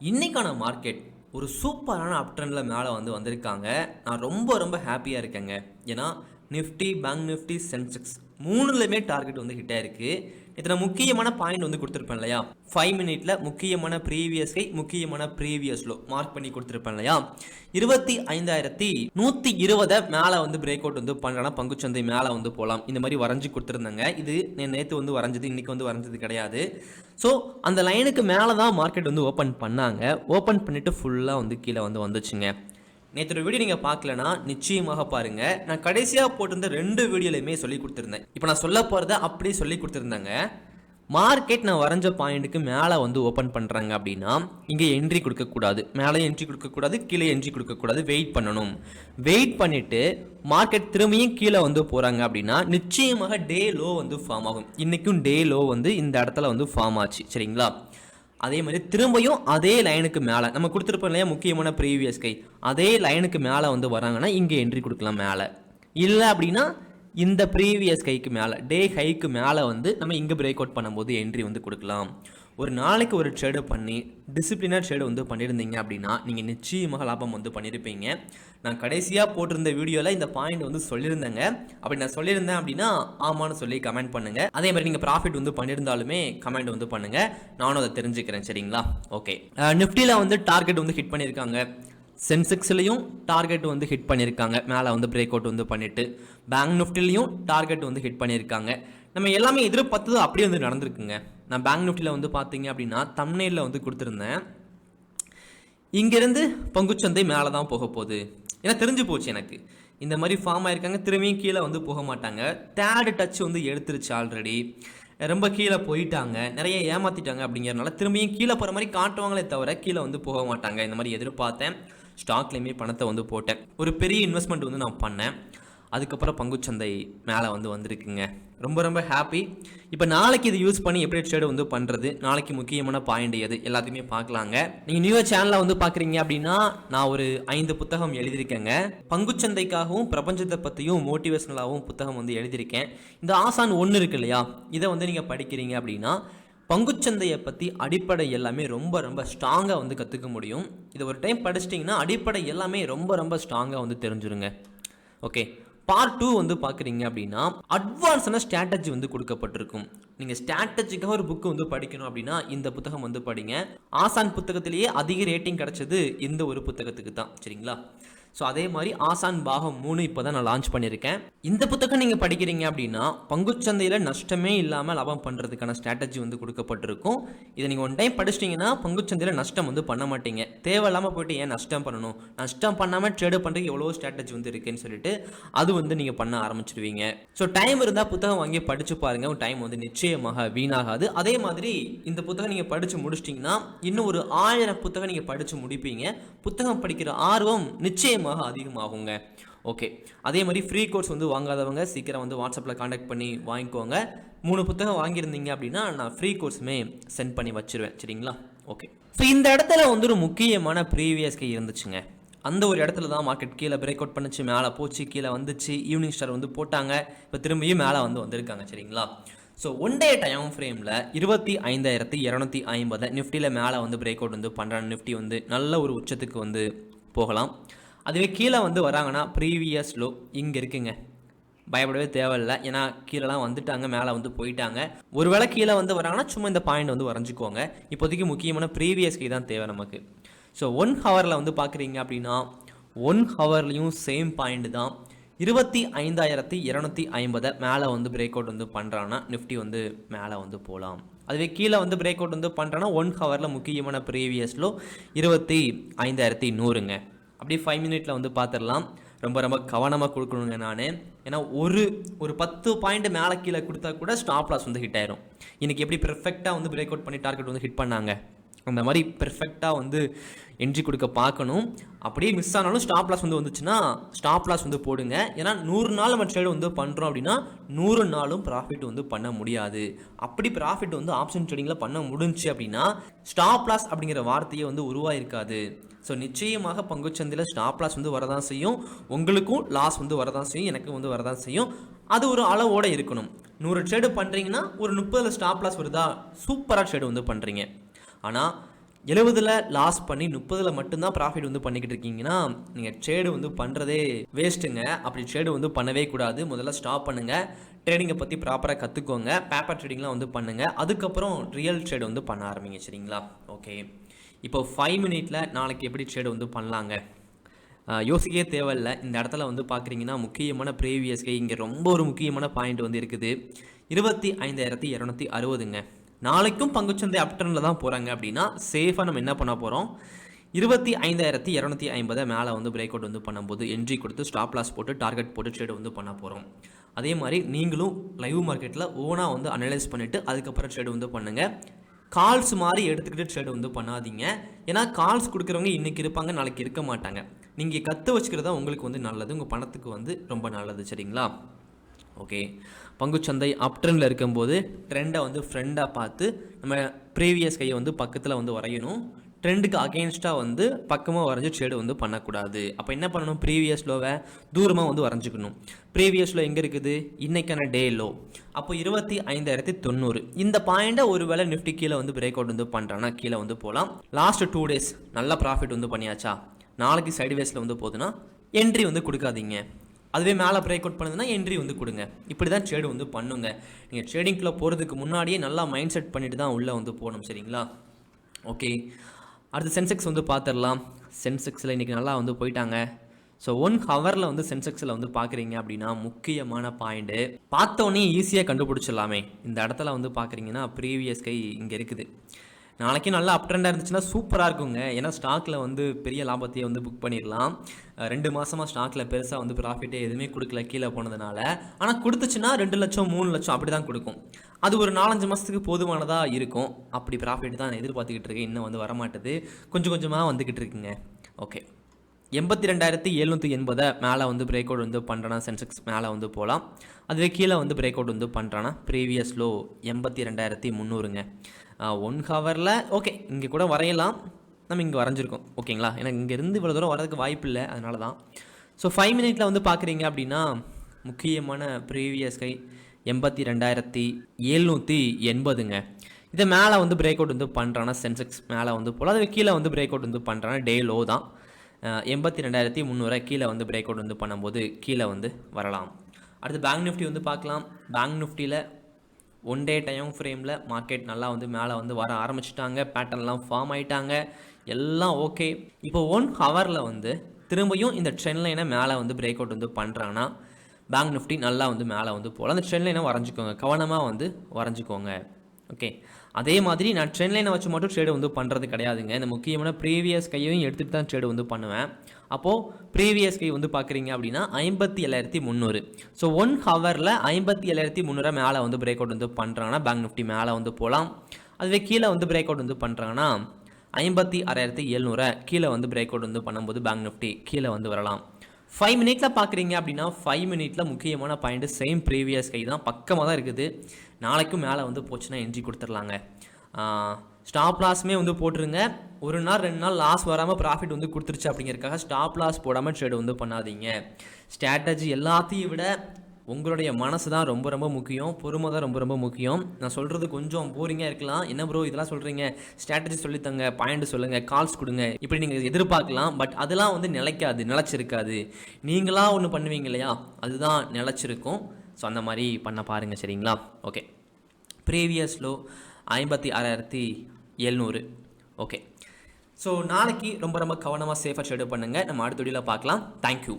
இன்றைக்கான மார்க்கெட் ஒரு சூப்பரான அப்ட்ரெண்டில் மேலே வந்து வந்திருக்காங்க. நான் ரொம்ப ரொம்ப ஹாப்பியாக இருக்கேங்க. ஏன்னா நிஃப்டி பேங்க் நிஃப்டி சென்செக்ஸ் மூணுலேயுமே டார்கெட் வந்து ஹிட் ஆயிருக்கு. இதில் முக்கியமான பாயிண்ட் வந்து கொடுத்துருப்பேன் இல்லையா? ஃபைவ் மினிட்ல முக்கியமான ப்ரீவியஸ் கை முக்கியமான ப்ரீவியஸ் லோ மார்க் பண்ணி கொடுத்துருப்பேன் இல்லையா? இருபத்தி ஐந்தாயிரத்தி நூற்றி இருபதை மேலே வந்து பிரேக் அவுட் வந்து பண்ணுறேன்னா பங்குச்சந்தை மேலே வந்து போகலாம் இந்த மாதிரி வரைஞ்சி கொடுத்துருந்தாங்க. இது நேற்று வந்து வரைஞ்சது இன்னைக்கு வந்து வரைஞ்சது கிடையாது. ஸோ அந்த லைனுக்கு மேலே தான் மார்க்கெட் வந்து ஓப்பன் பண்ணாங்க. ஓப்பன் பண்ணிட்டு ஃபுல்லாக வந்து கீழே வந்து வந்துச்சுங்க. நேற்று வீடியோ நீங்கள் பார்க்கலனா நிச்சயமாக பாருங்கள் நான் கடைசியாக போட்டிருந்த ரெண்டு வீடியோலையுமே சொல்லி கொடுத்துருந்தேன். இப்போ நான் சொல்ல போகிறத அப்படியே சொல்லி கொடுத்துருந்தேங்க. மார்க்கெட் நான் வரைஞ்ச பாயிண்ட்டுக்கு மேலே வந்து ஓப்பன் பண்ணுறாங்க அப்படின்னா இங்கே என்ட்ரி கொடுக்கக்கூடாது மேலே என்ட்ரி கொடுக்கக்கூடாது கீழே என்ட்ரி கொடுக்கக்கூடாது வெயிட் பண்ணணும். வெயிட் பண்ணிவிட்டு மார்க்கெட் திரும்பியும் கீழே வந்து போகிறாங்க அப்படின்னா நிச்சயமாக டே லோ வந்து ஃபார்ம் ஆகும். இன்றைக்கும் டே லோ வந்து இந்த இடத்துல வந்து ஃபார்ம் ஆச்சு. சரிங்களா? அதே மாதிரி திரும்பியும் அதே லைனுக்கு மேலே நம்ம கொடுத்துருப்போம் இல்லையா முக்கியமான ப்ரீவியஸ் கை. அதே லைனுக்கு மேலே வந்து வராங்கன்னா இங்கே என்ட்ரி கொடுக்கலாம் மேலே. இல்லை அப்படின்னா இந்த ப்ரீவியஸ் கைக்கு மேலே டே ஹைக்கு மேலே வந்து நம்ம இங்கே பிரேக் அவுட் பண்ணும்போது என்ட்ரி வந்து கொடுக்கலாம். ஒரு நாளைக்கு ஒரு ட்ரேடு பண்ணி டிசிப்ளினாக ட்ரேடு வந்து பண்ணியிருந்தீங்க அப்படின்னா நீங்கள் நிச்சயமாக லாபம் வந்து பண்ணியிருப்பீங்க நான் கடைசியாக போட்டிருந்த வீடியோவில் இந்த பாயிண்ட் வந்து சொல்லியிருந்தேங்க அப்படி நான் சொல்லியிருந்தேன் அப்படின்னா ஆமான்னு சொல்லி கமெண்ட் பண்ணுங்கள் அதே மாதிரி நீங்கள் ப்ராஃபிட் வந்து பண்ணியிருந்தாலுமே கமெண்ட் வந்து பண்ணுங்கள் நானும் அதை தெரிஞ்சுக்கிறேன் சரிங்களா? ஓகே நிஃப்டியில் வந்து டார்கெட் வந்து ஹிட் பண்ணியிருக்காங்க சென்செக்ஸ்லையும் டார்கெட் வந்து ஹிட் பண்ணியிருக்காங்க மேலே வந்து பிரேக் அவுட் வந்து பண்ணிட்டு பேங்க் நிஃப்டிலையும் டார்கெட் வந்து ஹிட் பண்ணியிருக்காங்க நம்ம எல்லாமே எதிர்பார்த்தது அப்படியே வந்து நடந்திருக்குங்க. நான் பேங்க் நிஃப்டியில் வந்து பார்த்தீங்க அப்படின்னா தம்னேலில் வந்து கொடுத்துருந்தேன். இங்கேருந்து பங்குச்சந்தை மேலே தான் போக போகுது. ஏன்னா தெரிஞ்சு போச்சு எனக்கு. இந்த மாதிரி ஃபார்ம் ஆயிருக்காங்க திரும்பியும் கீழே வந்து போக மாட்டாங்க. தேர்டு டச் வந்து எடுத்துருச்சு ஆல்ரெடி ரொம்ப கீழே போயிட்டாங்க. நிறைய ஏமாத்திட்டாங்க அப்படிங்கிறனால திரும்பியும் கீழே போகிற மாதிரி காட்டுவாங்களே தவிர கீழே வந்து போக மாட்டாங்க. இந்த மாதிரி எதிர்பார்த்தேன். ஸ்டாக்லேயுமே பணத்தை வந்து போட்டேன். ஒரு பெரிய இன்வெஸ்ட்மெண்ட் வந்து நான் பண்ணேன். அதுக்கப்புறம் பங்குச்சந்தை மேலே வந்து வந்திருக்குங்க. ரொம்ப ரொம்ப ஹாப்பி இப்போ நாளைக்கு இது யூஸ் பண்ணி எப்படி ட்ரேடு வந்து பண்ணுறது நாளைக்கு முக்கியமான பாயிண்ட் எது? எல்லாத்தையுமே பார்க்கலாங்க. நீங்கள் நியூ சேனலில் வந்து பார்க்குறீங்க அப்படின்னா நான் ஒரு ஐந்து புத்தகம் எழுதியிருக்கேங்க. பங்குச்சந்தைக்காகவும் பிரபஞ்சத்தை பற்றியும் மோட்டிவேஷனலாகவும் புத்தகம் வந்து எழுதியிருக்கேன். இந்த ஆசான் ஒன்று இருக்கு இல்லையா? இதை வந்து நீங்கள் படிக்கிறீங்க அப்படின்னா பங்குச்சந்தையை பற்றி அடிப்படை எல்லாமே ரொம்ப ரொம்ப ஸ்ட்ராங்காக வந்து கற்றுக்க முடியும். இதை ஒரு டைம் படிச்சிட்டிங்கன்னா அடிப்படை எல்லாமே ரொம்ப ரொம்ப ஸ்ட்ராங்காக வந்து தெரிஞ்சுருங்க. ஓகே பார்ட் டூ வந்து பார்க்குறீங்க அப்படின்னா அட்வான்ஸான ஸ்ட்ராட்டஜி வந்து கொடுக்கப்பட்டிருக்கும். நீங்கள் ஸ்ட்ராட்டஜிக்காக ஒரு புக்கு வந்து படிக்கணும் அப்படின்னா இந்த புத்தகம் வந்து படிங்க. ஆசான் புத்தகத்திலேயே அதிக ரேட்டிங் கிடைச்சது இந்த ஒரு புத்தகத்துக்கு தான். சரிங்களா? ஸோ அதே மாதிரி ஆசான் பாகம் மூணு இப்போ தான் நான் லான்ச் பண்ணியிருக்கேன். இந்த புத்தகம் நீங்கள் படிக்கிறீங்க அப்படின்னா பங்குச்சந்தையில் நஷ்டமே இல்லாமல் லாபம் பண்ணுறதுக்கான ஸ்ட்ராட்டஜி வந்து கொடுக்கப்பட்டிருக்கும். இதை நீங்கள் ஒன் டைம் படிச்சிட்டிங்கன்னா பங்குச்சந்தையில் நஷ்டம் வந்து பண்ண மாட்டீங்க. தேவையில்லாமல் போயிட்டு ஏன் நஷ்டம் பண்ணணும்? நஷ்டம் பண்ணாமல் ட்ரேடு பண்ணுறதுக்கு எவ்வளோ ஸ்ட்ராட்டஜி வந்து இருக்குன்னு சொல்லிட்டு அது வந்து நீங்கள் பண்ண ஆரம்பிச்சிடுவீங்க ஸோ டைம் இருந்தால் புத்தகம் வாங்கி படித்து பாருங்கள் உங்கள் டைம் வந்து நிச்சயமாக வீணாகாது. அதே மாதிரி இந்த புத்தகம் நீங்கள் படித்து முடிச்சிட்டிங்கன்னா இன்னும் ஒரு ஆயிரம் புத்தகம் நீங்கள் படித்து முடிப்பீங்க. புத்தகம் படிக்கிற ஆர்வம் நிச்சயமாக அதிகமாகுங்க. ஓகே அதே மாதிரி ஃப்ரீ கோர்ஸ் வந்து வாங்காதவங்க சீக்கிரம் வந்து வாட்ஸ்அப்பில் காண்டாக்ட் பண்ணி வாங்கிக்கோங்க. மூணு புத்தகம் வாங்கியிருந்தீங்க அப்படின்னா நான் ஃப்ரீ கோர்ஸுமே சென்ட் பண்ணி வச்சிருவேன். சரிங்களா? ஓகே ஸோ இந்த இடத்துல வந்து ஒரு முக்கியமான ப்ரீவியஸ் இருந்துச்சுங்க. அந்த ஒரு இடத்துல தான் மார்க்கெட் கீழே பிரேக் அவுட் பண்ணிச்சு மேலே போச்சு கீழே வந்துச்சு ஈவினிங் ஸ்டார் வந்து போட்டாங்க. இப்போ திரும்பியும் மேலே வந்து வந்திருக்காங்க. சரிங்களா? ஸோ ஒன் டே டைம் ஃப்ரேமில் இருபத்தி ஐந்தாயிரத்தி இரநூத்தி ஐம்பது நிஃப்டியில் மேலே வந்து பிரேக் அவுட் வந்து பண்ணுறாங்க நிஃப்டி வந்து நல்ல ஒரு உச்சத்துக்கு வந்து போகலாம். அதுவே கீழே வந்து வராங்கன்னா ப்ரீவியஸ் லோ இங்கே இருக்குங்க. பயப்படவே தேவையில்லை. ஏன்னா கீழெலாம் வந்துட்டாங்க மேலே வந்து போயிட்டாங்க. ஒருவேளை கீழே வந்து வராங்கன்னா சும்மா இந்த பாயிண்ட் வந்து வரைஞ்சிக்கோங்க. இப்போதைக்கு முக்கியமான ப்ரீவியஸ் கீ தான் தேவை நமக்கு. ஸோ ஒன் ஹவரில் வந்து பார்க்குறீங்க அப்படின்னா ஒன் ஹவர்லேயும் சேம் பாயிண்ட் தான். இருபத்தி ஐந்தாயிரத்தி இரநூத்தி ஐம்பதை மேலே வந்து பிரேக் அவுட் வந்து பண்ணுறான்னா நிஃப்டி வந்து மேலே வந்து போகலாம் அதுவே கீழே வந்து பிரேக் அவுட் வந்து பண்ணுறான்னா ஒன் ஹவரில் முக்கியமான ப்ரீவியஸ்லோ இருபத்தி ஐந்தாயிரத்தி நூறுங்க. அப்படியே ஃபைவ் மினிட்ல வந்து பார்த்துடலாம் ரொம்ப ரொம்ப கவனமாக கொடுக்கணுங்க நான். ஏன்னா ஒரு ஒரு பத்து பாயிண்ட் மேலே கீழே கொடுத்தா கூட ஸ்டாப் லாஸ் வந்து ஹிட் ஆயிரும். இன்னைக்கு எப்படி பெர்ஃபெக்டாக வந்து பிரேக் அவுட் பண்ணி டார்கெட் வந்து ஹிட் பண்ணாங்க? அந்த மாதிரி பெர்ஃபெக்டாக வந்து என்ட்ரி கொடுக்க பார்க்கணும். அப்படியே மிஸ் ஆனாலும் ஸ்டாப் லாஸ் வந்து வந்துச்சுன்னா ஸ்டாப் லாஸ் வந்து போடுங்க. ஏன்னா நூறு நாள் நம்ம ட்ரேடு வந்து பண்ணுறோம் அப்படின்னா நூறு நாளும் ப்ராஃபிட் வந்து பண்ண முடியாது. அப்படி ப்ராஃபிட் வந்து ஆப்ஷன் ட்ரேடிங்கில் பண்ண முடிஞ்சுச்சு அப்படின்னா ஸ்டாப் லாஸ் அப்படிங்கிற வார்த்தையே வந்து உருவாயிருக்காது. ஸோ நிச்சயமாக பங்குச்சந்தையில் ஸ்டாப் லாஸ் வந்து வரதான் செய்யும். உங்களுக்கும் லாஸ் வந்து வரதான் செய்யும். எனக்கும் வந்து வரதான் செய்யும். அது ஒரு அளவோடு இருக்கணும். நூறு ட்ரேடு பண்ணுறீங்கன்னா ஒரு முப்பதில் ஸ்டாப் லாஸ் வருதா? சூப்பராக ட்ரேடு வந்து பண்ணுறீங்க ஆனால் எழுபதில் லாஸ் பண்ணி முப்பதில் மட்டும்தான் ப்ராஃபிட் வந்து பண்ணிக்கிட்டு இருக்கீங்கன்னா நீங்கள் ட்ரேடு வந்து பண்ணுறதே வேஸ்ட்டுங்க அப்படி ட்ரேடு வந்து பண்ணவே கூடாது. முதல்ல ஸ்டாப் பண்ணுங்கள் ட்ரேடிங்கை பற்றி ப்ராப்பராக கற்றுக்கோங்க பேப்பர் ட்ரேடிங்லாம் வந்து பண்ணுங்கள் அதுக்கப்புறம் ரியல் ட்ரேடு வந்து பண்ண ஆரம்பிங்க. சரிங்களா? ஓகே இப்போ ஃபைவ் மினிட்ல நாளைக்கு எப்படி ட்ரேடு வந்து பண்ணலாங்க? ஆஹ் யோசிக்கவே தேவையில்ல. இந்த இடத்துல வந்து பார்க்குறீங்கன்னா முக்கியமான ப்ரீவியஸ்கே இங்கே ரொம்ப ஒரு முக்கியமான பாயிண்ட் வந்து இருக்குது. இருபத்தி ஐந்தாயிரத்தி இரநூத்தி அறுபதுங்க. நாளைக்கும் பங்குச்சந்தை அப்டர்னில் தான் போகிறாங்க அப்படின்னா சேஃபாக நம்ம என்ன பண்ண போகிறோம் இருபத்தி ஐந்தாயிரத்தி இரநூத்தி ஐம்பதை மேலே வந்து பிரேக் அவுட் வந்து பண்ணும்போது என்ட்ரி கொடுத்து ஸ்டாப் லாஸ் போட்டு டார்கெட் போட்டு ட்ரேட் வந்து பண்ண போகிறோம் அதே மாதிரி நீங்களும் லைவ் மார்க்கெட்டில் ஓனாக வந்து அனலைஸ் பண்ணிவிட்டு அதுக்கப்புறம் ட்ரேட் வந்து பண்ணுங்கள் கால்ஸ் மாதிரி எடுத்துக்கிட்டு ட்ரேட் வந்து பண்ணாதீங்க. ஏன்னா கால்ஸ் கொடுக்குறவங்க இன்றைக்கி இருப்பாங்க நாளைக்கு இருக்க மாட்டாங்க. நீங்கள் கற்று வச்சுக்கிறது தான் உங்களுக்கு வந்து நல்லது. உங்கள் பணத்துக்கு வந்து ரொம்ப நல்லது சரிங்களா? ஓகே பங்குச்சந்தை அப் ட்ரெண்டில் இருக்கும்போது ட்ரெண்டை வந்து ஃப்ரெண்டாக பார்த்து நம்ம ப்ரீவியஸ் கையை வந்து பக்கத்தில் வந்து வரையணும். ட்ரெண்டுக்கு அகெயின்ஸ்டாக வந்து பக்கமாக வரைஞ்சி ஷேடு வந்து பண்ணக்கூடாது. அப்போ என்ன பண்ணணும்? ப்ரீவியஸ் லோவை தூரமாக வந்து வரைஞ்சிக்கணும். ப்ரீவியஸ் லோ எங்கே இருக்குது? இன்றைக்கான டே லோ அப்போ இருபத்தி ஐந்தாயிரத்தி தொண்ணூறு. இந்த பாயிண்ட்டை ஒரு வேளை நிஃப்டி கீழே வந்து பிரேக் அவுட் வந்து பண்ணுறான்னா கீழே வந்து போகலாம் லாஸ்ட் டூ டேஸ் நல்ல ப்ராஃபிட் வந்து பண்ணியாச்சா? நாளைக்கு சைடுவேஸில் வந்து போகுதுன்னா என்ட்ரி வந்து கொடுக்காதீங்க. அதுவே மேலே பிரேக் அவுட் பண்ணுதுன்னா என்ட்ரி வந்து கொடுங்க. இப்படி தான் ட்ரேடு வந்து பண்ணுங்க. நீங்கள் ட்ரேடிங்கில் போகிறதுக்கு முன்னாடியே நல்லா மைண்ட் செட் பண்ணிட்டு தான் உள்ளே வந்து போகணும் சரிங்களா? ஓகே அடுத்து சென்செக்ஸ் வந்து பார்த்துடலாம். சென்செக்ஸில் இன்றைக்கி நல்லா வந்து போயிட்டாங்க. ஸோ ஒன் ஹவரில் வந்து சென்செக்ஸில் வந்து பார்க்குறீங்க அப்படின்னா முக்கியமான பாயிண்ட்டு பார்த்தோன்னே ஈஸியாக கண்டுபிடிச்சிடலாமே. இந்த இடத்துல வந்து பார்க்குறீங்கன்னா ப்ரீவியஸ் கை இங்கே இருக்குது. நாளைக்கு நல்லா அப் ட்ரெண்டாக இருந்துச்சுன்னா சூப்பராக இருக்குங்க. ஏன்னா ஸ்டாக்கில் வந்து பெரிய லாபத்தையே வந்து புக் பண்ணிடலாம். ரெண்டு மாதமாக ஸ்டாக்கில் பெருசாக வந்து ப்ராஃபிட்டே எதுவுமே கொடுக்கல கீழே போனதுனால. ஆனால் கொடுத்துச்சுன்னா ரெண்டு லட்சம் மூணு லட்சம் அப்படி தான் கொடுக்கும். அது ஒரு நாலஞ்சு மாதத்துக்கு போதுமானதாக இருக்கும். அப்படி ப்ராஃபிட் தான் நான் எதிர்பார்த்துக்கிட்டு இருக்கேன். இன்னும் வந்து வரமாட்டேது. கொஞ்சம் கொஞ்சமாக வந்துக்கிட்டு இருக்குங்க. ஓகே எண்பத்தி ரெண்டாயிரத்தி எழுநூற்றி எண்பதை மேலே வந்து பிரேக் அவுட் வந்து பண்ணுறானா சென்செக்ஸ் மேலே வந்து போகலாம். அதுவே கீழே வந்து பிரேக் அவுட் வந்து பண்ணுறானா ப்ரீவியஸ் லோ எண்பத்தி ரெண்டாயிரத்தி முந்நூறுங்க. ஒன் ஹவரில் ஓகே இங்கே கூட வரையலாம். நம்ம இங்கே வரைஞ்சிருக்கோம் ஓகேங்களா? எனக்கு இங்கேருந்து இவ்வளோ தூரம் வரதுக்கு வாய்ப்பு இல்லை அதனால தான். ஸோ ஃபைவ் மினிட்ல வந்து பார்க்குறீங்க அப்படின்னா முக்கியமான ப்ரீவியஸ் கை எண்பத்தி ரெண்டாயிரத்தி எழுநூற்றி எண்பதுங்க. இதை மேலே வந்து பிரேக் அவுட் வந்து பண்ணுறானா சென்செக்ஸ் மேலே வந்து போகலாம். அதுவே கீழே வந்து பிரேக் அவுட் வந்து பண்ணுறானா டே லோ தான். எண்பத்தி ரெண்டாயிரத்தி முந்நூறு கீழே வந்து பிரேக் அவுட் வந்து பண்ணும்போது கீழே வந்து வரலாம். அடுத்து பேங்க் நிஃப்டி வந்து பார்க்கலாம். பேங்க் நிஃப்டியில் ஒன் டே டைம் ஃப்ரேமில் மார்க்கெட் நல்லா வந்து மேலே வந்து வர ஆரம்பிச்சிட்டாங்க. பேட்டர்ன்லாம் ஃபார்ம் ஆயிட்டாங்க. எல்லாம் ஓகே இப்போ ஒன் ஹவரில் வந்து திரும்பியும் இந்த ட்ரெண்ட் லைனை மேலே வந்து பிரேக் அவுட் வந்து பண்ணுறாங்கன்னா பேங்க் நிஃப்டி நல்லா வந்து மேலே வந்து போகலாம் அந்த ட்ரெண்ட் லைனை வரைஞ்சிக்கோங்க. கவனமாக வந்து வரைஞ்சிக்கோங்க. ஓகே அதே மாதிரி நான் ட்ரெண்ட் லைனை வச்சு மட்டும் ட்ரேடு வந்து பண்ணுறது கிடையாதுங்க. இந்த முக்கியமான ப்ரீவியஸ் கையையும் எடுத்துகிட்டு தான் ட்ரேடு வந்து பண்ணுவேன். அப்போது ப்ரீவியஸ் கை வந்து பார்க்குறீங்க அப்படின்னா ஐம்பத்தி ஏழாயிரத்தி முந்நூறு ஸோ ஒன் ஹவரில் ஐம்பத்தி ஏழாயிரத்தி முந்நூறு மேலே வந்து பிரேக் அவுட் வந்து பண்ணுறாங்கன்னா பேங்க் நிஃப்டி மேலே வந்து போகலாம் அதுவே கீழே வந்து பிரேக் அவுட் வந்து பண்ணுறாங்கன்னா ஐம்பத்தி ஆறாயிரத்தி எழுநூறு. கீழே வந்து பிரேக் அவுட் வந்து பண்ணும்போது பேங்க் நிஃப்டி கீழே வந்து வரலாம். ஃபைவ் மினிட்ல பார்க்குறீங்க அப்படின்னா ஃபைவ் மினிட்ல முக்கியமான பாயிண்ட் சேம் ப்ரீவியஸ் கை தான். பக்கமாக தான் இருக்குது. நாளைக்கும் மேலே வந்து போச்சுன்னா என்ட்ரி கொடுத்துர்லாங்க ஸ்டாப் லாஸுமே வந்து போட்டுருங்க. ஒரு நாள் ரெண்டு நாள் லாஸ் வராமல் ப்ராஃபிட் வந்து கொடுத்துருச்சு அப்படிங்கிறக்காக ஸ்டாப் லாஸ் போடாமல் ட்ரேடு வந்து பண்ணாதீங்க. ஸ்ட்ராட்டஜி எல்லாத்தையும் விட உங்களுடைய மனசு தான் ரொம்ப ரொம்ப முக்கியம். பொறுமை தான் ரொம்ப ரொம்ப முக்கியம். நான் சொல்கிறது கொஞ்சம் போரிங்காக இருக்கலாம். என்ன ப்ரோ இதெல்லாம் சொல்கிறீங்க ஸ்ட்ராட்டஜி சொல்லித்தங்க பாயிண்ட் சொல்லுங்கள் கால்ஸ் கொடுங்க. இப்படி நீங்கள் எதிர்பார்க்கலாம் பட் அதெல்லாம் வந்து நிலைக்காது நிலச்சிருக்காது. நீங்களாக ஒன்று பண்ணுவீங்க இல்லையா? அதுதான் நிலச்சிருக்கும். ஸோ அந்த மாதிரி பண்ண பாருங்கள் சரிங்களா? ஓகே ப்ரீவியஸ் லோ ஐம்பத்தி ஆறாயிரத்தி எழுநூறு. ஓகே ஸோ நாளைக்கு ரொம்ப ரொம்ப கவனமாக சேஃபாக ஷெடியூல் பண்ணுங்கள் நம்ம அடுத்த வீடியோவில் பார்க்கலாம். தேங்க்யூ